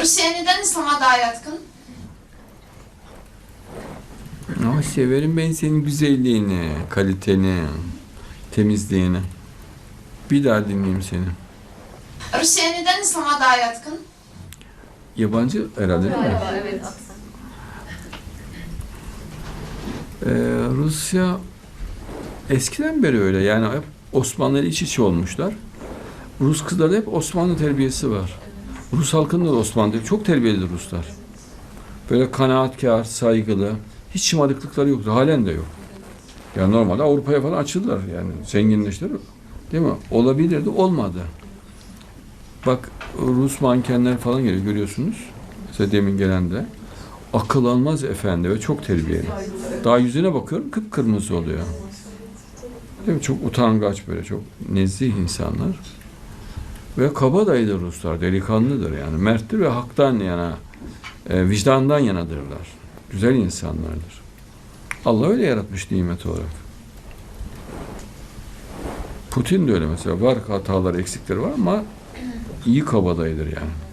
Rusya neden İslam'a daha yatkın? Ama severim ben senin güzelliğini, kaliteni, temizliğini. Bir daha dinleyeyim seni. Rusya neden İslam'a daha yatkın? Yabancı herhalde değil mi? Evet. Ee, Rusya eskiden beri öyle. Yani hep Osmanlı ile iç içe olmuşlar. Rus kızlarda hep Osmanlı terbiyesi var. Rus halkında da Osmanlı çok terbiyeli Ruslar. Böyle kanaatkar, saygılı. Hiç şımarıklıkları yoktu. Halen de yok. Yani normalde Avrupa'ya falan açıldılar yani. Zenginleştiler. Değil mi? Olabilirdi. Olmadı. Bak Rus mankenler falan geliyor görüyorsunuz. Mesela demin gelen de. Akıl almaz efendi ve çok terbiyeli. Daha yüzüne bakıyorum kıpkırmızı oluyor. Değil mi? Çok utangaç böyle, çok nezih insanlar. Ve kabadayıdır Ruslar, delikanlıdır yani. Merttir ve haktan yana, e, vicdandan yanadırlar. Güzel insanlardır. Allah öyle yaratmış nimet olarak. Putin de öyle mesela. Var hatalar, eksikleri var ama iyi kabadayıdır yani.